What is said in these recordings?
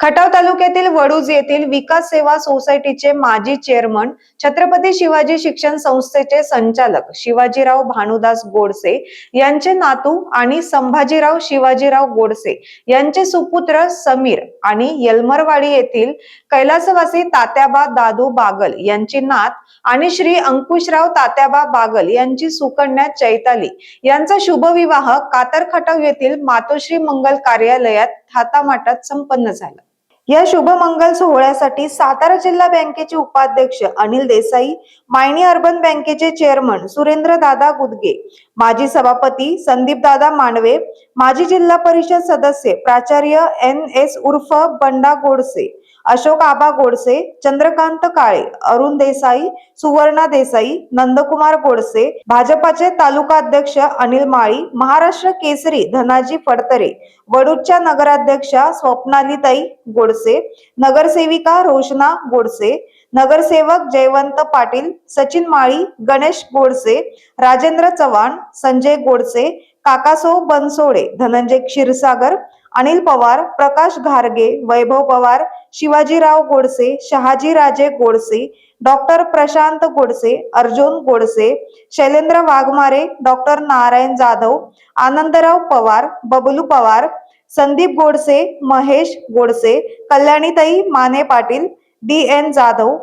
Khatav तालुक्यातील वडूज येथील विकास सेवा सोसायटीचे माजी चेअरमन छत्रपती शिवाजी शिक्षण संस्थेचे संचालक शिवाजीराव भानुदास गोडसे यांचे नातू आणि संभाजीराव शिवाजीराव गोडसे यांचे सुपुत्र समीर आणि यलमरवाडी येथील कैलासवासी तात्याबा दादू बागल यांची नात आणि श्री अंकुशराव तात्याबा बागल यांची सुकन्या चैताली यांचा शुभविवाह कातर खटाव येथील मातोश्री मंगल कार्यालयात थातामाटात संपन्न झाला. या शुभमंगल सोहळ्यासाठी सातारा जिल्हा बँकेचे उपाध्यक्ष अनिल देसाई मायनी अर्बन बँकेचे चेअरमन सुरेंद्र दादा गुदगे माजी सभापती संदीप दादा मांडवे माजी जिल्हा परिषद सदस्य प्राचार्य एन एस उर्फ बंडा गोडसे अशोक आबा गोडसे चंद्रकांत काळे अरुण देसाई सुवर्णा देसाई नंदकुमार गोडसे भाजपाचे तालुका अध्यक्ष अनिल माळी महाराष्ट्र केसरी धनाजी फडतरे वडूच्या नगराध्यक्षा स्वप्नालीताई गोडसे नगरसेविका रोशना गोडसे नगरसेवक Jaywant Patil Sachin Mali Ganesh Godse Rajendra Chavan Sanjay Godse Kakaso Bansode Dhananjay Kshirsagar Anil Pawar Prakash घारगे Vaibhav Pawar Shivajirao Godse Shahajiraje Godse doctor Prashant Godse Arjun Godse Shailendra Waghmare doctor Narayan Jadhav Anandrao Pawar Bablu Pawar Sandeep Godse Mahesh Godse Kalyanitai Mane Patil D N Jadhav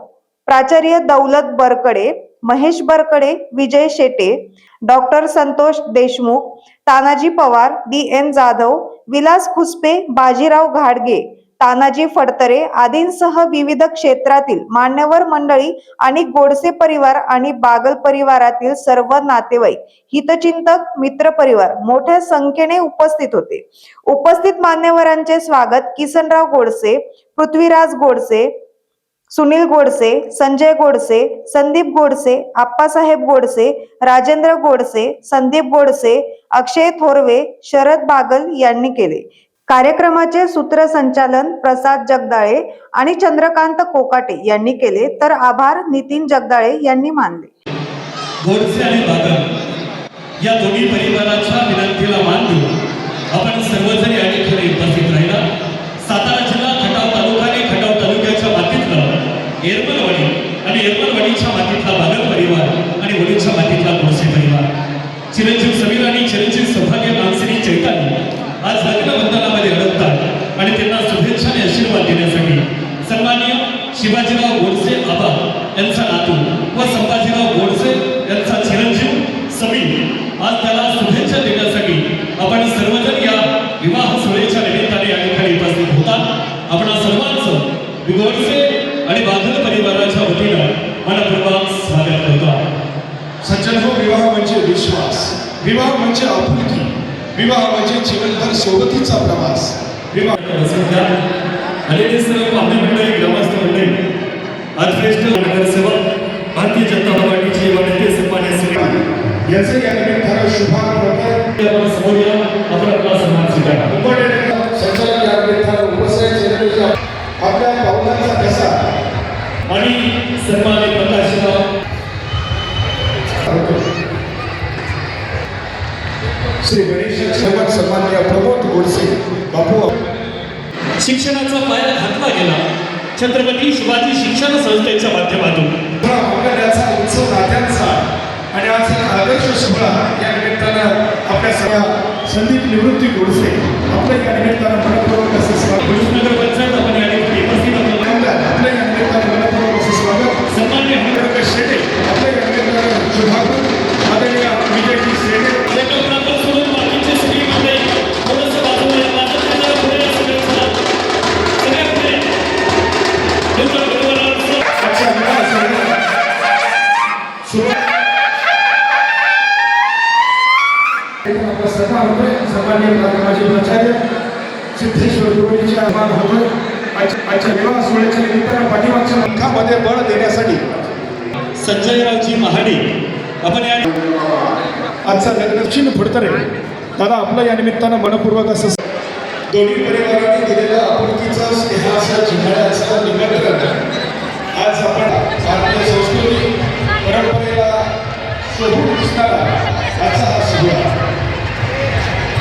प्राचार्य Daulat Barkade Mahesh Barkade Vijay Shete doctor Santosh Deshmukh Tanaji Pawar D N Jadhav Vilas Khuspe Bajirao घाडगे तानाजी फडतरे आदींसह विविध क्षेत्रातील मान्यवर मंडळी आणि गोडसे परिवार आणि बागल परिवारातील सर्व नातेवाईक हितचिंतक मित्र परिवार मोठ्या संख्येने उपस्थित होते. उपस्थित मान्यवरांचे स्वागत किसनराव गोडसे पृथ्वीराज गोडसे सुनील गोडसे संजय गोडसे संदीप गोडसे आप्पासाहेब गोडसे राजेंद्र गोडसे संदीप गोडसे अक्षय थोरवे शरद बागल यांनी केले. कार्यक्रमाचे सूत्रसंचालन प्रसाद जगदाळे आणि चंद्रकांत कोकाटे यांनी केले तर आभार नितीन जगदाळे यांनी मानले. गोडसे आणि बागल या दोन्ही परिवाराच्या विनंतीला मान देऊन आपण सर्वजण या ठिकाणी उपस्थित राहिला. सातारा जिल्हा खटाव तालुका आणि खटाव तालुक्याच्या मातीतलं एरमलवाडी आणि एरमलवाडीच्या मातीतला बागल परिवार आणि वडीलच्या मातीतला गोडसे परिवार चिरंजीव समीर आणि चिरंजीव सौभाग्य नामसिनी चैतानी आज लग्न बंधनामध्ये अडकतात आणि त्यांना शुभेच्छा आणि आशीर्वाद देण्यासाठी सन्माननीय शिवाजीराव गोडसे आबा यांचा नातू व संभाजीराव गोडसे यांचा चिरंजीव समीर. आज त्याला शुभेच्छा देण्यासाठी आपण सर्वजण या विवाह सोहळ्याच्या निमित्ताने या ठिकाणी उपस्थित होतात आपण सर्वांचं गोडसे आणि बांधव परिवाराच्या वतीनं मनपूर्वक स्वागत करतो. सज्जन हो विवाह म्हणजे विश्वास. विवाह म्हणजे आपुलकी. विवाह म्हणजे जीवनभर सोबतीचा प्रवास. विवाह सध्या आलेले सर्व पाहुणे मंडळी ग्रामस्थ मंडळी आज श्रेष्ठ नगरसेवक भारतीय जनता पार्टीचे वाढते सन्मान्य श्री याचे या निमित्तानं शुभारंभ समोर या आपण आपला सन्मान स्वीकारा. संचालक या निमित्तानं उपस्थित आपल्या पावलांचा कसा? आणि सन्मानित श्री गणेश सर्वात सन्माननीय प्रमोद गोडसे बापू शिक्षणाचा पाया घातला गेला. छत्रपती शिवाजी शिक्षण संस्थेच्या माध्यमातून. मंगळाचा उत्सव नात्यांचा आणि आज आदर्श सोहळा या निमित्तानं आपल्या सगळ्या संदीप निवृत्ती गोडसे आपल्या या निमित्तानं मनपूर्वक असं स्वागत. होतोय सन्माननीय प्राचार्य सिद्धेश्वर गुरुजीचे आभार होतोय आजच्या विवाह सोहळ्याच्या निमित्तानं पाठीमागच्या पंखामध्ये बळ देण्यासाठी संजयरावजी महाडे आपण या आजचा लग्न फुडतरे दादा आपलं या निमित्तानं मनपूर्वक असं दोन्ही परिवारांनी दिलेल्या आपुलकीचा स्नेहाचा जिव्हाळ्याचा निमंत्रण आज आपण भारतीय संस्कृती परंपरेला शोभून दिसणारा आजचा हा सोहळा.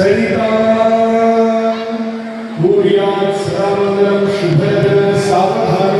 सरिता. भूयात् सर्वमङ्गलं शुभद सावधानम्